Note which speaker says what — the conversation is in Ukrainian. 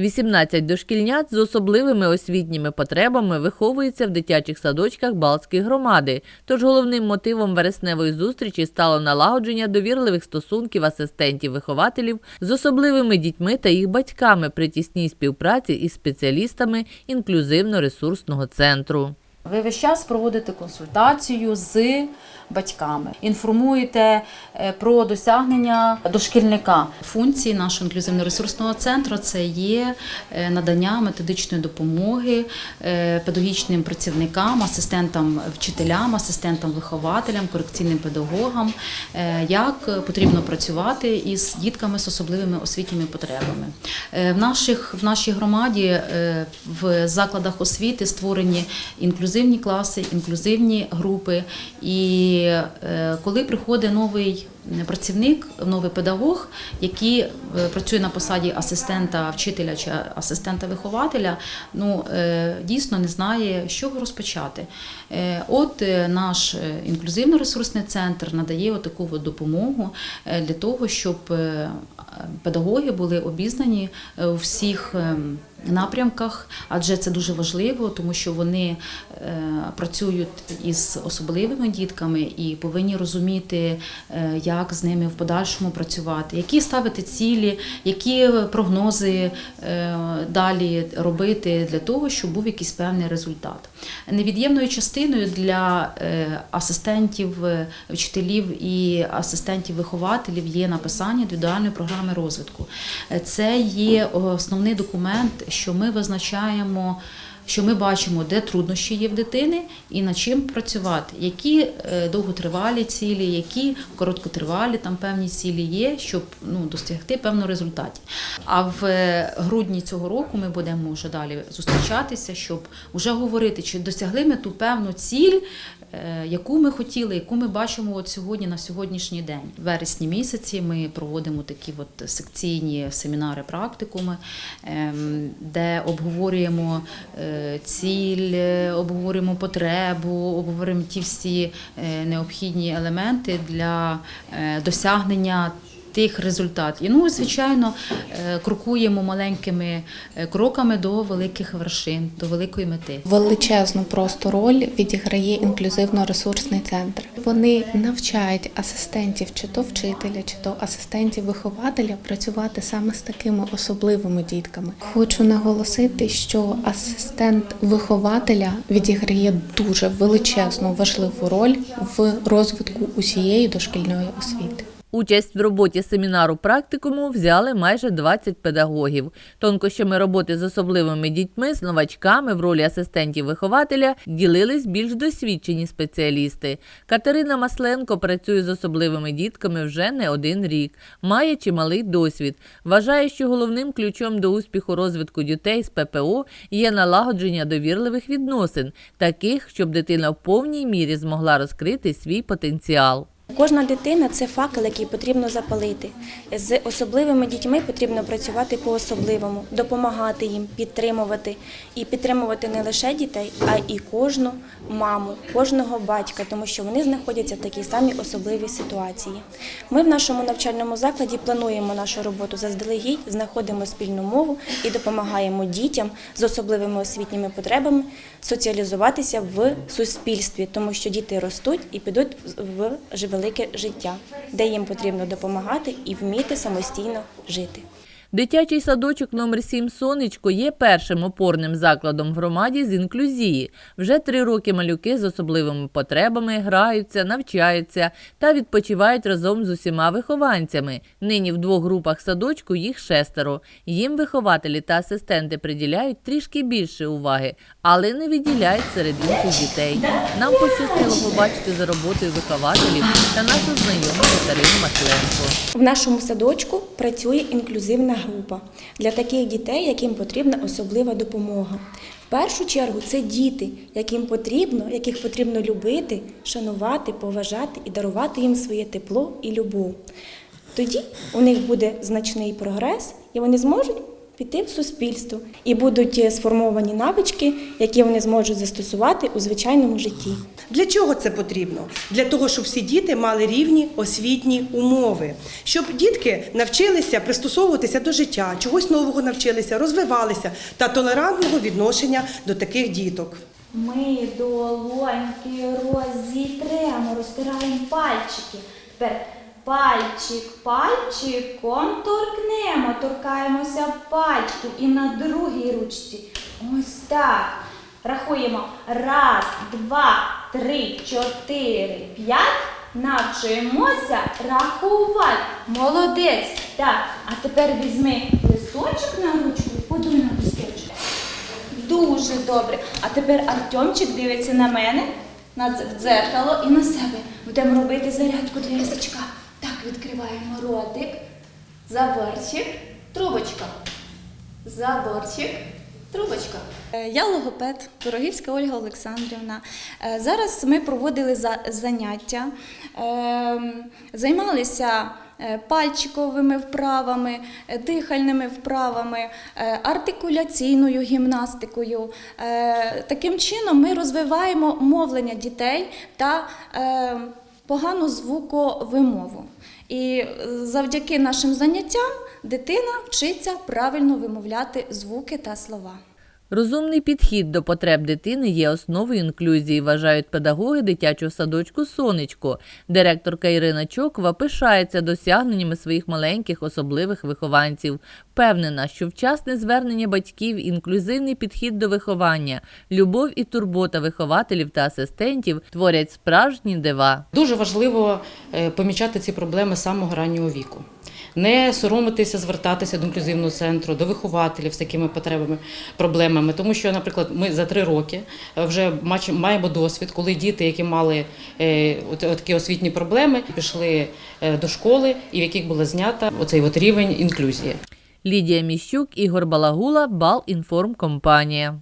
Speaker 1: 18 дошкільнят з особливими освітніми потребами виховуються в дитячих садочках Балтської громади. Тож головним мотивом вересневої зустрічі стало налагодження довірливих стосунків асистентів-вихователів з особливими дітьми та їх батьками при тісній співпраці із спеціалістами інклюзивно-ресурсного центру.
Speaker 2: Ви весь час проводите консультацію з батьками, інформуєте е, про досягнення дошкільника. Функції нашого інклюзивно-ресурсного центру це є е, надання методичної допомоги е, педагогічним працівникам, асистентам вчителям, асистентам вихователям, корекційним педагогам, як потрібно працювати із дітками з особливими освітніми потребами. В, наших, в нашій громаді в закладах освіти створені інклюзивні класи, інклюзивні групи. І коли приходить новий працівник, новий педагог, який е, працює на посаді асистента вчителя чи асистента вихователя, ну е, дійсно не знає, з чого розпочати. Е, От е, наш е, інклюзивно-ресурсний центр надає таку допомогу е, для того, щоб е, педагоги були обізнані е, у всіх. напрямках, адже це дуже важливо, тому що вони е, працюють із особливими дітками і повинні розуміти, е, як з ними в подальшому працювати, які ставити цілі, які прогнози е, далі робити для того, щоб був якийсь певний результат. Невід'ємною частиною для е, асистентів, е, вчителів і асистентів вихователів є написання індивідуальної програми розвитку. Це є основний документ, що ми визначаємо. Що ми бачимо, де труднощі є в дитини і над чим працювати, які е, довготривалі цілі, які короткотривалі там певні цілі є, щоб ну, досягти певного результату. А в е, грудні цього року ми будемо вже далі зустрічатися, щоб вже говорити, чи досягли ми ту певну ціль, е, яку ми хотіли, яку ми бачимо от сьогодні на сьогоднішній день. В вересні місяці ми проводимо такі от секційні семінари, практикуми, ем, де обговорюємо ціль, обговоримо потребу, обговоримо ті всі е, необхідні елементи для е, досягнення. Тих результатів. І, ну, звичайно, е, крокуємо маленькими е, кроками до великих вершин, до великої мети.
Speaker 3: Величезну просто роль відіграє інклюзивно-ресурсний центр. Вони навчають асистентів, чи то вчителя, чи то асистентів вихователя працювати саме з такими особливими дітками. Хочу наголосити, що асистент вихователя відіграє дуже величезну важливу роль в розвитку усієї дошкільної освіти.
Speaker 1: Участь в роботі семінару практикуму взяли майже 20 педагогів. Тонкощами роботи з особливими дітьми, з новачками в ролі асистентів вихователя ділились більш досвідчені спеціалісти. Катерина Масленко працює з особливими дітками вже не один рік, має чималий досвід. Вважає, що головним ключом до успіху розвитку дітей з ППО є налагодження довірливих відносин, таких, щоб дитина в повній мірі змогла розкрити свій потенціал.
Speaker 4: Кожна дитина це факел, який потрібно запалити. З особливими дітьми потрібно працювати по-особливому, допомагати їм, підтримувати. І підтримувати не лише дітей, а і кожну маму, кожного батька, тому що вони знаходяться в такій самій особливій ситуації. Ми в нашому навчальному закладі плануємо нашу роботу заздалегідь, знаходимо спільну мову і допомагаємо дітям з особливими освітніми потребами соціалізуватися в суспільстві, тому що діти ростуть і підуть в ж- велике життя, де їм потрібно допомагати і вміти самостійно жити.
Speaker 1: Дитячий садочок номер 7 Сонечко є першим опорним закладом в громаді з інклюзії. Вже три роки малюки з особливими потребами граються, навчаються та відпочивають разом з усіма вихованцями. Нині в двох групах садочку їх шестеро. Їм вихователі та асистенти приділяють трішки більше уваги, але не відділяють серед інших дітей. Нам пощастило побачити за роботою вихователів та нашу знайому Катерину Масленко.
Speaker 4: В нашому садочку працює інклюзивна група для таких дітей, яким потрібна особлива допомога. В першу чергу це діти, яким потрібно, яких потрібно любити, шанувати, поважати і дарувати їм своє тепло і любов. Тоді у них буде значний прогрес, і вони зможуть піти в суспільство і будуть е, сформовані навички, які вони зможуть застосувати у звичайному житті.
Speaker 5: Для чого це потрібно? Для того, щоб всі діти мали рівні освітні умови, щоб дітки навчилися пристосовуватися до життя, чогось нового навчилися, розвивалися та толерантного відношення до таких діток.
Speaker 6: Ми долоньки розітремо, розтираємо пальчики. Тепер пальчик пальчиком торкнемо, торкаємося пальчиків і на другій ручці. Ось так. Рахуємо. Раз, два, три, чотири, п'ять. Навчимося рахувати. Молодець. Так, а тепер візьми листочок на ручку і подуй на листочок. Дуже добре. А тепер Артемчик дивиться на мене, на дзеркало і на себе. Будемо робити зарядку для язичка. Відкриваємо ротик, заборчик, трубочка. Заборчик, трубочка.
Speaker 4: Е, Я логопед, Пирогівська Ольга Олександрівна. Е, Зараз ми проводили заняття, е, займалися пальчиковими вправами, дихальними вправами, артикуляційною гімнастикою. Таким чином ми розвиваємо мовлення дітей та погану звуковимову. І завдяки нашим заняттям дитина вчиться правильно вимовляти звуки та слова.
Speaker 1: Розумний підхід до потреб дитини є основою інклюзії, вважають педагоги дитячого садочку Сонечко. Директорка Ірина Чокова пишається досягненнями своїх маленьких особливих вихованців. Впевнена, що вчасне звернення батьків, інклюзивний підхід до виховання, любов і турбота вихователів та асистентів творять справжні дива.
Speaker 7: Дуже важливо е, помічати ці проблеми самого раннього віку. Не соромитися, звертатися до інклюзивного центру, до вихователів з такими потребами, проблемами. Тому що, наприклад, ми за три роки е, вже маємо досвід, коли діти, які мали е, такі освітні проблеми, пішли е, до школи, і в яких була знята оцей от рівень інклюзії.
Speaker 1: Лідія Міщук, Ігор Балагула, Бал Інформ Компанія.